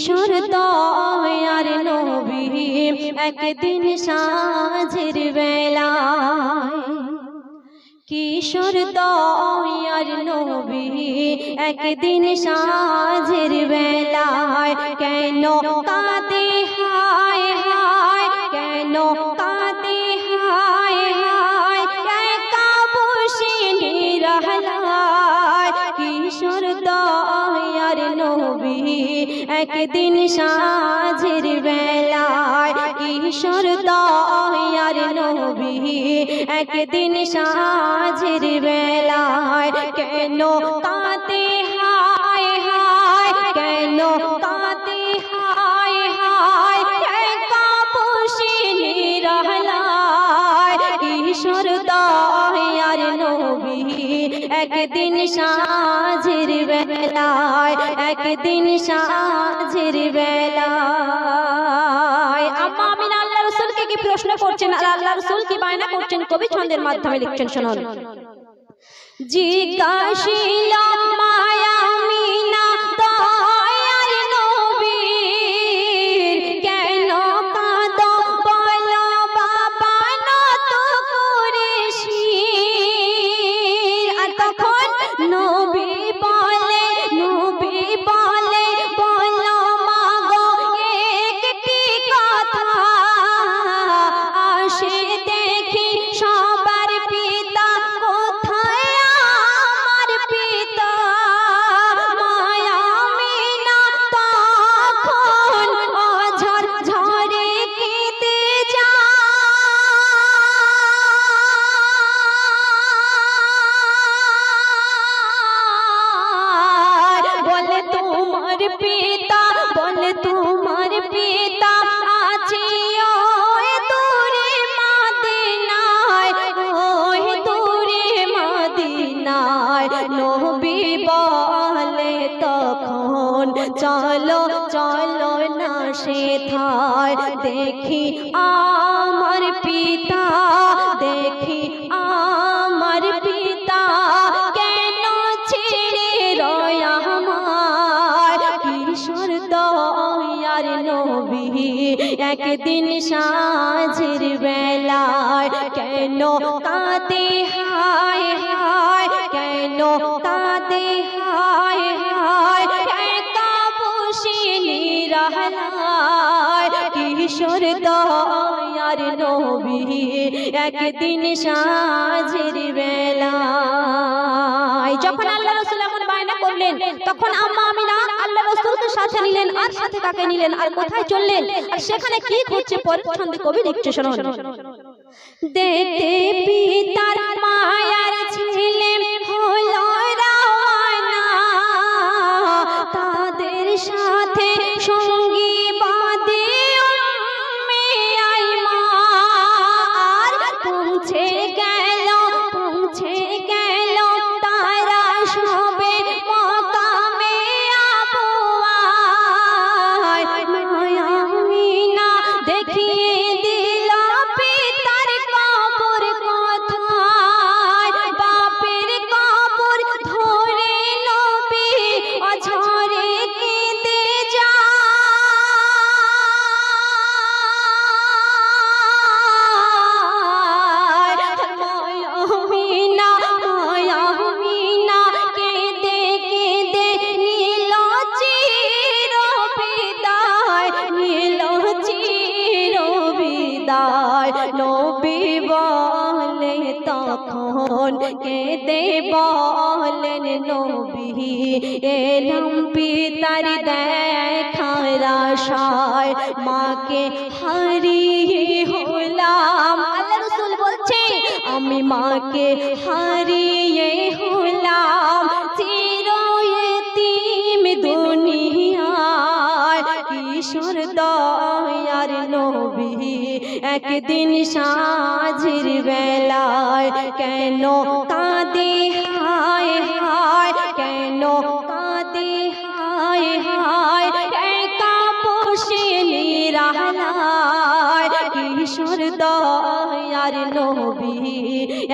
কিশোর দয়ার নবী, একদিন সাঁঝের বেলায়। কিশোর দয়ার নবী, একদিন সাঁঝের বেলায়। কেন কাঁদে হায় হায়, কেন কাঁদে হায় হায়, একা বসে নিরহলায় কিশোর দয়ার নবী। একদিন সাঁঝের বেলায় কিশোর দয়ার নবী। একদিন সাঁঝের বেলায় কেন কাঁদে একদিন সাঁঝের বেলায়, একদিন সাঁঝের বেলায়। আম্মা আমিনা, আল্লাহ রসুলকে কি প্রশ্ন করছেন? আর আল্লাহ রসুল কি বায়না করছেন? কবি ছন্দের মাধ্যমে লিখছেন, শুনুন। জিজ্ঞাসিল সেথায় দেখি আমার পিতা, দেখি আমার পিতা কেন ছেড়ে রয়া আমার? কিশোর দয়ার নবী, একদিন সাঁঝের বেলায় কেন কাঁদে হায় হায়? কেন কাঁদে কিশোর দয়ার নবী। একদিন যখন আল্লাহ রসুল এমন বায়না করলেন, তখন আম্মা আমিনা আল্লাহ সাথে নিলেন, আর সাথে কাকে নিলেন, আর কোথায় চললেন, আর সেখানে কি পরের ছন্দে কবি লিখছে শোনো দেখতে পিতার মায়ার ছেলে হলো তখন কেঁদে বলেন নবী? এলাম পিতার দেখার আশায় মাকে হারিয়ে হলাম। আল্লাহ রসুল বলছে, আমি মাকে হারিয়ে হলাম। চির এতিম দুনিয়ায় দয়ার নবী একদিন সাঁঝের বেলায় কেন কাঁদে? হায় হায়, কেন কাঁদে? হায় হায়, একা বসে নিরালায় কিশোর দয়ার নবী,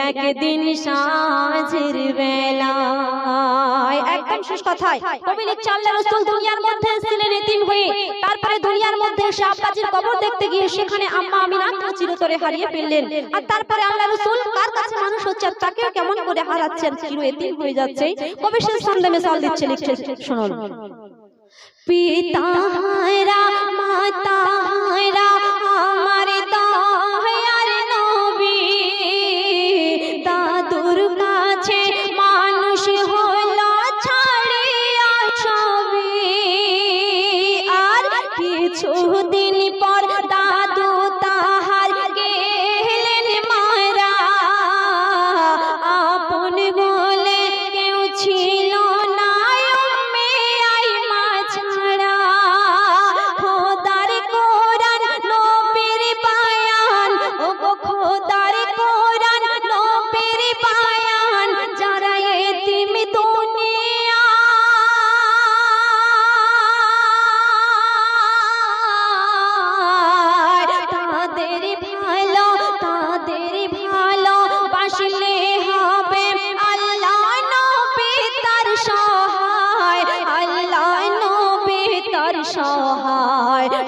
একদিন সাঁঝের বেলায়। একদম শেষ কথায়। কবি লিখছে আল্লাহ রাসূল দুনিয়ার মধ্যে ছিলেন এতিম হয়ে এসে শাহবাজির কবর দেখতে গিয়ে সেখানে আম্মা আমিনাকে চিরতরে হারিয়ে ফেললেন। আর তারপরে আল্লাহ রাসূল কাছে মানুষ হচ্ছে কেমন করে হারাচ্ছেন চির এতিম হয়ে যাচ্ছে। কবি শেষ দিচ্ছে, লিখছে শুনুন মাতা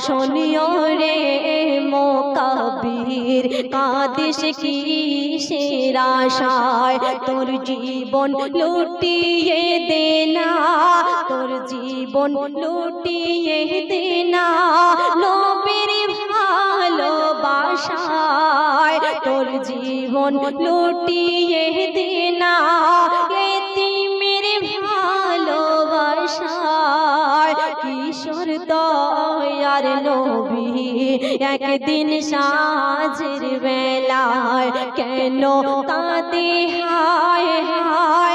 শোনিও রে মোকাবির, কাদিস কি আশায়? তোর জীবন লুটিয়ে দেনা তোর জীবন লুটিয়ে দেনা নবীর ভালোবাসায় তোর জীবন লুটিয়ে দেনা এতিমের ভালোবাসায় কিশোর দয়ার নবী। একদিন সাজের বেলায় কেন কাঁদে হায় হায়?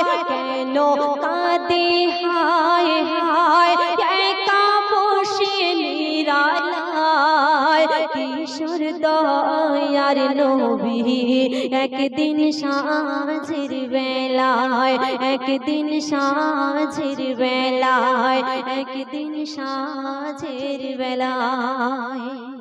দয়ার নবী একদিন সাঁঝের বেলায় একদিন সাঁঝের বেলায় একদিন সাঁঝের বেলায়।